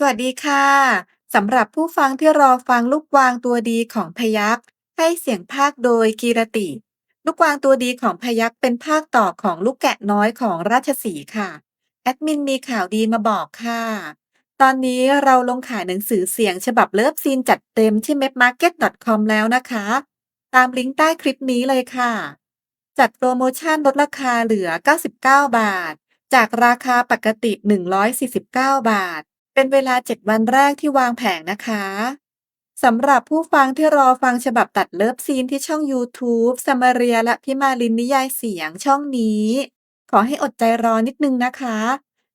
สวัสดีค่ะ สำหรับผู้ฟังที่รอฟังลูกวางตัวดีของพยัคฆ์ให้เสียงพากย์โดยกีรติ ลูกวางตัวดีของพยัคฆ์เป็นภาคต่อของลูกแกะน้อยของราชสีห์ค่ะ แอดมินมีข่าวดีมาบอกค่ะ ตอนนี้เราลงขายหนังสือเสียงฉบับเลิฟซีนจัดเต็มที่ mapmarket.com แล้วนะคะ ตามลิงก์ใต้คลิปนี้เลยค่ะ จัดโปรโมชั่นลดราคาเหลือ 99 บาท จากราคาปกติ 149 บาท เป็นเวลา 7 วันแรกที่วางแผงนะคะสำหรับผู้ฟังที่รอฟังฉบับตัดเลิฟซีนที่ช่อง YouTube สมาเรียและพิมาลินนิยายเสียงช่องนี้ ขอให้อดใจรอนิดนึงนะคะ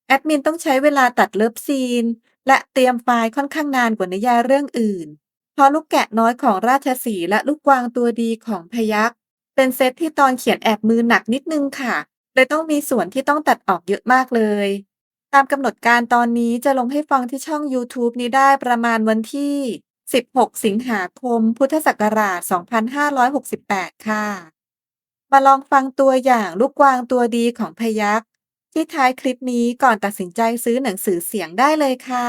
แอดมินต้องใช้เวลาตัดเลิฟซีน และเตรียมไฟล์ค่อนข้างนานกว่านิยายเรื่องอื่น เพราะลูกแกะน้อยของราชสีและลูกกวางตัวดีของพยัคฆ์เป็นเซตที่ตอนเขียนแอบมือหนักนิดนึงค่ะเลยต้องมีส่วนที่ต้องตัดออกเยอะมากเลย ตามกำหนดการตอนนี้จะลงให้ฟังที่ช่อง YouTube นี้ได้ประมาณวันที่ 16 สิงหาคม พุทธศักราช 2568 ค่ะ มาลองฟังตัวอย่างลูกกวางตัวดีของพยัคฆ์ที่ท้ายคลิปนี้ก่อนตัดสินใจซื้อหนังสือเสียงได้เลยค่ะ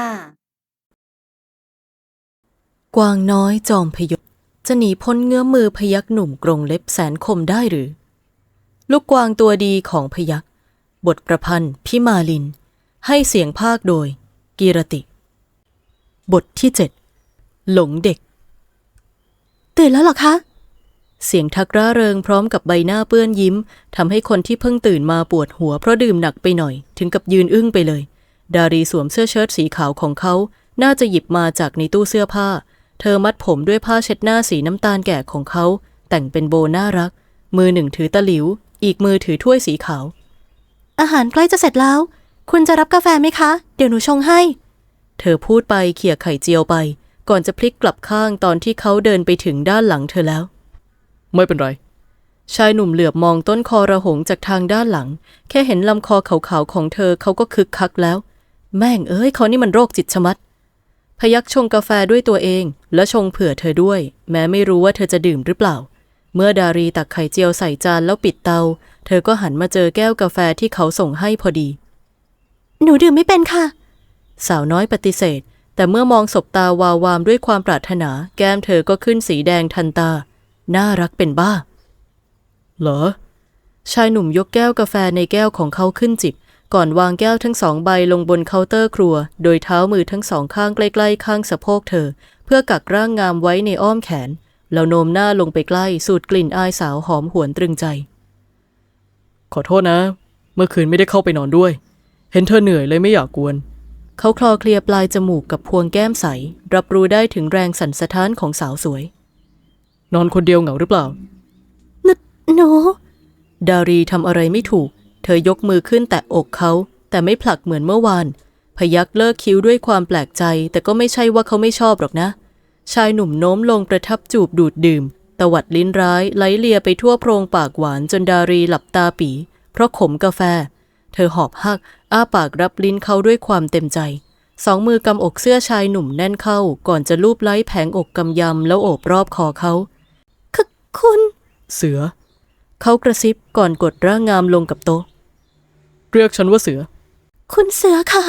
กวางน้อยจอมพยศจะหนีพ้นเงื้อมมือพยักหนุ่มกรงเล็บแสนคมได้หรือ ลูกกวางตัวดีของพยักบทประพันธ์พิมาลิน ให้เสียงภาคโดย กีรติ บทที่เจ็ดหลงเด็ก ตื่นแล้วหรอคะ เสียงทักร่าเริงพร้อมกับใบหน้าเปื้อนยิ้มทำให้คนที่เพิ่งตื่นมาปวดหัวเพราะดื่มหนักไปหน่อย ถึงกับยืนอึ้งไปเลย ดารีสวมเสื้อเชิ้ตสีขาวของเขา น่าจะหยิบมาจากในตู้เสื้อผ้า เธอมัดผมด้วยผ้าเช็ดหน้าสีน้ำตาลแก่ของเขา แต่งเป็นโบน่ารัก มือหนึ่งถือตะหลิว อีกมือถือถ้วยสีขาว อาหารใกล้จะเสร็จแล้ว คุณจะรับกาแฟไหมคะ เดี๋ยวหนูชงให้ เธอพูดไปเขี่ยไข่เจียวไป ก่อนจะพลิกกลับข้างตอนที่เขาเดินไปถึงด้านหลังเธอแล้ว ไม่เป็นไร ชายหนุ่มเหลือบมองต้นคอระหงจากทางด้านหลัง แค่เห็นลำคอขาวๆของเธอเขาก็คึกคักแล้ว แม่งเอ้ยเขานี่มันโรคจิตชะมัด พยักชงกาแฟด้วยตัวเอง และชงเผื่อเธอด้วย แม้ไม่รู้ว่าเธอจะดื่มหรือเปล่า เมื่อดารีตักไข่เจียวใส่จานแล้วปิดเตา เธอก็หันมาเจอแก้วกาแฟที่เขาส่งให้พอดี หนูดื่มไม่เป็นค่ะ สาวน้อยปฏิเสธ แต่เมื่อมองศบตาวาววามด้วยความปรารถนา แก้มเธอก็ขึ้นสีแดงทันตา น่ารักเป็นบ้า เหรอ ชายหนุ่มยกแก้วกาแฟในแก้วของเขาขึ้นจิบ ก่อนวางแก้วทั้งสองใบลงบนเคาน์เตอร์ครัว โดยเท้ามือทั้งสองข้างใกล้ๆข้างสะโพกเธอ เพื่อกักร่างงามไว้ในอ้อมแขน แล้วโน้มหน้าลงไปใกล้สูดกลิ่นอายสาวหอมหวนตรึงใจ ขอโทษนะ เมื่อคืนไม่ได้เข้าไปนอนด้วย เห็นเธอเหนื่อยเลยไม่อยากกวน เขาคลอเคลียร์ปลายจมูกกับพวงแก้มใส รับรู้ได้ถึงแรงสั่นสะท้านของสาวสวย นอนคนเดียวเหงาหรือเปล่าหนูดารีทำอะไรไม่ถูก เธอยกมือขึ้นแตะอกเขา แต่ไม่ผลักเหมือนเมื่อวาน พยักเลิกคิ้วด้วยความแปลกใจ แต่ก็ไม่ใช่ว่าเขาไม่ชอบหรอกนะ ชายหนุ่มโน้มลงประทับจูบดูดดื่ม ตวัดลิ้นร้ายไหลเลียไปทั่วโพรงปากหวานจนดารีหลับตาปี เพราะขมกาแฟ เธอหอบหัก อ้าปากรับลิ้นเขาด้วยความเต็มใจ สองมือกำอกเสื้อชายหนุ่มแน่นเข้า ก่อนจะลูบไล้แผงอกกำยำแล้วโอบรอบคอเขาคคุณ เสือ เขากระซิบก่อนกดร่างงามลงกับโต๊ะ เรียกฉันว่าเสือ คุณเสือคะ